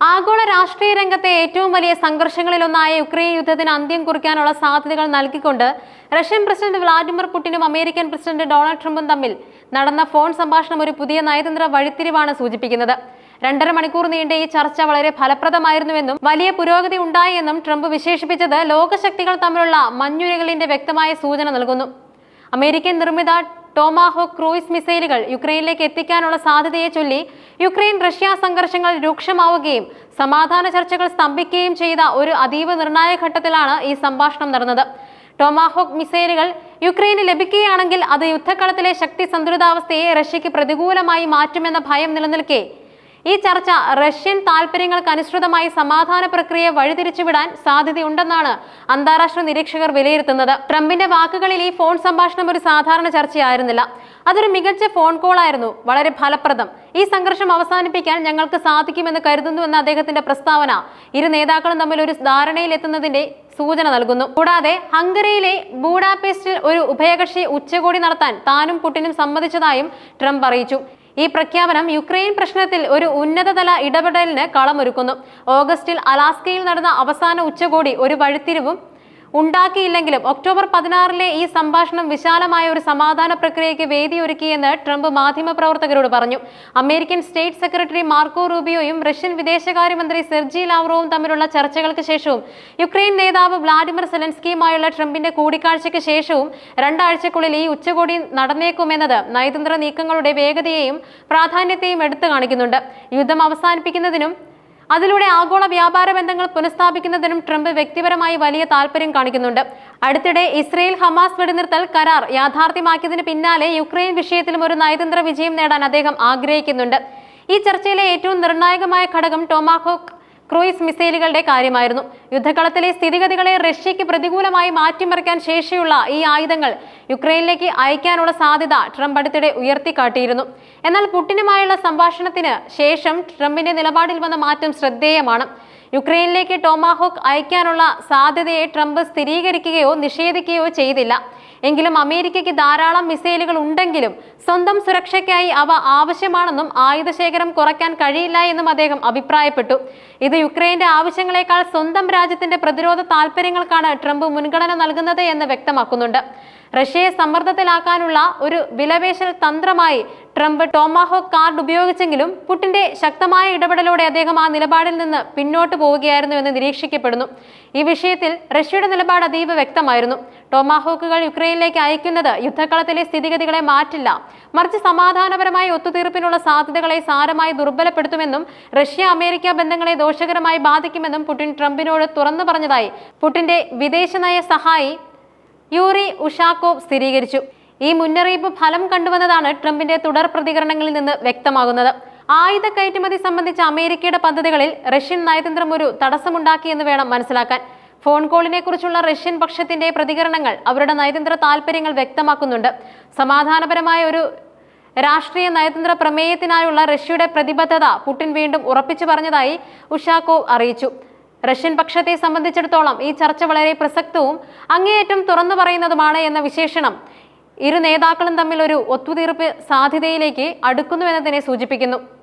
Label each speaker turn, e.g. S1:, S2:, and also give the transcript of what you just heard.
S1: ആഗോള രാഷ്ട്രീയ രംഗത്തെ ഏറ്റവും വലിയ സംഘർഷങ്ങളിലൊന്നായ യുക്രൈൻ യുദ്ധത്തിന് അന്ത്യം കുറിക്കാനുള്ള സാധ്യതകൾ നൽകിക്കൊണ്ട് റഷ്യൻ പ്രസിഡന്റ് വ്ളാഡിമിർ പുടിനും അമേരിക്കൻ പ്രസിഡന്റ് ഡൊണാൾഡ് ട്രംപും തമ്മിൽ നടന്ന ഫോൺ സംഭാഷണം ഒരു പുതിയ നയതന്ത്ര വഴിത്തിരിവാണ് സൂചിപ്പിക്കുന്നത്. രണ്ടര മണിക്കൂർ നീണ്ട ഈ ചർച്ച വളരെ ഫലപ്രദമായിരുന്നുവെന്നും വലിയ പുരോഗതി ഉണ്ടായെന്നും ട്രംപ് വിശേഷിപ്പിച്ചത് ലോകശക്തികൾ തമ്മിലുള്ള മഞ്ഞുരകളിന്റെ വ്യക്തമായ സൂചന നൽകുന്നു. അമേരിക്കൻ നിർമ്മിത ടോമാഹോക്ക് ക്രൂയിസ് മിസൈലുകൾ യുക്രൈനിലേക്ക് എത്തിക്കാനുള്ള സാധ്യതയെ ചൊല്ലി യുക്രൈൻ റഷ്യ സംഘർഷങ്ങൾ രൂക്ഷമാവുകയും സമാധാന ചർച്ചകൾ സ്തംഭിക്കുകയും ചെയ്ത ഒരു അതീവ നിർണായക ഘട്ടത്തിലാണ് ഈ സംഭാഷണം നടന്നത്. ടോമാഹോക്ക് മിസൈലുകൾ യുക്രൈന് ലഭിക്കുകയാണെങ്കിൽ അത് യുദ്ധക്കളത്തിലെ ശക്തി സന്തുലിതാവസ്ഥയെ റഷ്യക്ക് പ്രതികൂലമായി മാറ്റുമെന്ന ഭയം നിലനിൽക്കെ ഈ ചർച്ച റഷ്യൻ താൽപര്യങ്ങൾക്ക് അനുസൃതമായി സമാധാന പ്രക്രിയ വഴിതിരിച്ചുവിടാൻ സാധ്യതയുണ്ടെന്നാണ് അന്താരാഷ്ട്ര നിരീക്ഷകർ വിലയിരുത്തുന്നത്. ട്രംപിന്റെ വാക്കുകളിൽ ഈ ഫോൺ സംഭാഷണം ഒരു സാധാരണ ചർച്ചയായിരുന്നില്ല. അതൊരു മികച്ച ഫോൺ കോൾ ആയിരുന്നു. വളരെ ഫലപ്രദം. ഈ സംഘർഷം അവസാനിപ്പിക്കാൻ ഞങ്ങൾക്ക് സാധിക്കുമെന്ന് കരുതുന്നുവെന്ന അദ്ദേഹത്തിന്റെ പ്രസ്താവന ഇരു നേതാക്കളും തമ്മിൽ ഒരു ധാരണയിലെത്തുന്നതിന്റെ സൂചന നൽകുന്നു. കൂടാതെ ഹംഗറിയിലെ ബൂഡാപെസ്റ്റിൽ ഒരു ഉഭയകക്ഷി ഉച്ചകോടി നടത്താൻ താനും പുടിനും സമ്മതിച്ചതായും ട്രംപ് അറിയിച്ചു. ഈ പ്രഖ്യാപനം യുക്രൈൻ പ്രശ്നത്തിൽ ഒരു ഉന്നതതല ഇടപെടലിന് കളമൊരുക്കുന്നു. ഓഗസ്റ്റിൽ അലാസ്കയിൽ നടന്ന അവസാന ഉച്ചകോടി ഒരു വഴിത്തിരിവും ഉണ്ടാക്കിയില്ലെങ്കിലും ഒക്ടോബർ പതിനാറിലെ ഈ സംഭാഷണം വിശാലമായ ഒരു സമാധാന പ്രക്രിയയ്ക്ക് വേദിയൊരുക്കിയെന്ന് ട്രംപ് മാധ്യമപ്രവർത്തകരോട് പറഞ്ഞു. അമേരിക്കൻ സ്റ്റേറ്റ് സെക്രട്ടറി മാർക്കോ റൂബിയോയും റഷ്യൻ വിദേശകാര്യമന്ത്രി സെർജി ലാവ്റോവും തമ്മിലുള്ള ചർച്ചകൾക്ക് ശേഷവും യുക്രൈൻ നേതാവ് വ്ളാഡിമിർ സെലൻസ്കിയുമായുള്ള ട്രംപിന്റെ കൂടിക്കാഴ്ചയ്ക്ക് ശേഷവും രണ്ടാഴ്ചക്കുള്ളിൽ ഈ ഉച്ചകോടി നടന്നേക്കുമെന്നത് നയതന്ത്ര നീക്കങ്ങളുടെ വേഗതയെയും പ്രാധാന്യത്തെയും എടുത്തു കാണിക്കുന്നുണ്ട്. യുദ്ധം അവസാനിപ്പിക്കുന്നതിനും അതിലൂടെ ആഗോള വ്യാപാര ബന്ധങ്ങൾ പുനഃസ്ഥാപിക്കുന്നതിനും ട്രംപ് വ്യക്തിപരമായി വലിയ താല്പര്യം കാണിക്കുന്നുണ്ട്. അടുത്തിടെ ഇസ്രയേൽ ഹമാസ് വെടിനിർത്തൽ കരാർ യാഥാർത്ഥ്യമാക്കിയതിന് പിന്നാലെ യുക്രൈൻ വിഷയത്തിലും ഒരു നയതന്ത്ര വിജയം നേടാൻ അദ്ദേഹം ആഗ്രഹിക്കുന്നുണ്ട്. ഈ ചർച്ചയിലെ ഏറ്റവും നിർണായകമായ ഘടകം ടോമാഹോക്ക് ക്രൂയിസ് മിസൈലുകളുടെ കാര്യമായിരുന്നു. യുദ്ധക്കളത്തിലെ സ്ഥിതിഗതികളെ റഷ്യയ്ക്ക് പ്രതികൂലമായി മാറ്റിമറിക്കാൻ ശേഷിയുള്ള ഈ ആയുധങ്ങൾ യുക്രൈനിലേക്ക് അയക്കാനുള്ള സാധ്യത ട്രംപ് അടുത്തിടെ ഉയർത്തിക്കാട്ടിയിരുന്നു. എന്നാൽ പുട്ടിനുമായുള്ള സംഭാഷണത്തിന് ശേഷം ട്രംപിന്റെ നിലപാടിൽ വന്ന മാറ്റം ശ്രദ്ധേയമാണ്. യുക്രൈനിലേക്ക് ടോമാഹോക്ക് അയക്കാനുള്ള സാധ്യതയെ ട്രംപ് സ്ഥിരീകരിക്കുകയോ നിഷേധിക്കുകയോ ചെയ്തില്ല. എങ്കിലും അമേരിക്കയ്ക്ക് ധാരാളം മിസൈലുകൾ ഉണ്ടെങ്കിലും സ്വന്തം സുരക്ഷയ്ക്കായി അവ ആവശ്യമാണെന്നും ആയുധശേഖരം കുറയ്ക്കാൻ കഴിയില്ല എന്നും അദ്ദേഹം അഭിപ്രായപ്പെട്ടു. ഇത് യുക്രൈന്റെ ആവശ്യങ്ങളെക്കാൾ സ്വന്തം രാജ്യത്തിന്റെ പ്രതിരോധ താൽപര്യങ്ങൾക്കാണ് ട്രംപ് മുൻഗണന നൽകുന്നത് എന്ന് വ്യക്തമാക്കുന്നുണ്ട്. റഷ്യയെ സമ്മർദ്ദത്തിലാക്കാനുള്ള ഒരു വിലപേശൽ തന്ത്രമായി ട്രംപ് ടോമാഹോക്ക് കാർഡ് ഉപയോഗിച്ചെങ്കിലും പുട്ടിന്റെ ശക്തമായ ഇടപെടലോടെ അദ്ദേഹം ആ നിലപാടിൽ നിന്ന് പിന്നോട്ട് പോവുകയായിരുന്നു എന്ന് നിരീക്ഷിക്കപ്പെടുന്നു. ഈ വിഷയത്തിൽ റഷ്യയുടെ നിലപാട് അതീവ വ്യക്തമായിരുന്നു. ടോമാഹോക്കുകൾ യുക്രൈനിലേക്ക് അയക്കുന്നത് യുദ്ധക്കളത്തിലെ സ്ഥിതിഗതികളെ മാറ്റില്ല. മറിച്ച് സമാധാനപരമായ ഒത്തുതീർപ്പിനുള്ള സാധ്യതകളെ സാരമായി ദുർബലപ്പെടുത്തുമെന്നും റഷ്യ അമേരിക്ക ബന്ധങ്ങളെ ദോഷകരമായി ബാധിക്കുമെന്നും പുടിൻ ട്രംപിനോട് തുറന്നു പറഞ്ഞതായി പുടിന്റെ വിദേശനയ സഹായി യൂറി ഉഷാക്കോവ് സ്ഥിരീകരിച്ചു. ഈ മുന്നറിയിപ്പ് ഫലം കണ്ടുവന്നതാണ് ട്രംപിന്റെ തുടർ പ്രതികരണങ്ങളിൽ നിന്ന് വ്യക്തമാകുന്നത്. ആയുധ കയറ്റുമതി സംബന്ധിച്ച അമേരിക്കയുടെ പദ്ധതികളിൽ റഷ്യൻ നയതന്ത്രം ഒരു തടസ്സമുണ്ടാക്കിയെന്ന് വേണം മനസ്സിലാക്കാൻ. ഫോൺ കോളിനെ കുറിച്ചുള്ള റഷ്യൻ പക്ഷത്തിന്റെ പ്രതികരണങ്ങൾ അവരുടെ നയതന്ത്ര താല്പര്യങ്ങൾ വ്യക്തമാക്കുന്നുണ്ട്. സമാധാനപരമായ ഒരു രാഷ്ട്രീയ നയതന്ത്ര പ്രമേയത്തിനായുള്ള റഷ്യയുടെ പ്രതിബദ്ധത പുടിൻ വീണ്ടും ഉറപ്പിച്ചു പറഞ്ഞതായി ഉഷാക്കോവ് അറിയിച്ചു. റഷ്യൻ പക്ഷത്തെ സംബന്ധിച്ചിടത്തോളം ഈ ചർച്ച വളരെ പ്രസക്തവും അങ്ങേയറ്റം തുറന്നു പറയുന്നതുമാണ് എന്ന വിശേഷണം ഇരു നേതാക്കളും തമ്മിൽ ഒരു ഒത്തുതീർപ്പ് സാധ്യതയിലേക്ക് അടുക്കുന്നുവെന്നതിനെ സൂചിപ്പിക്കുന്നു.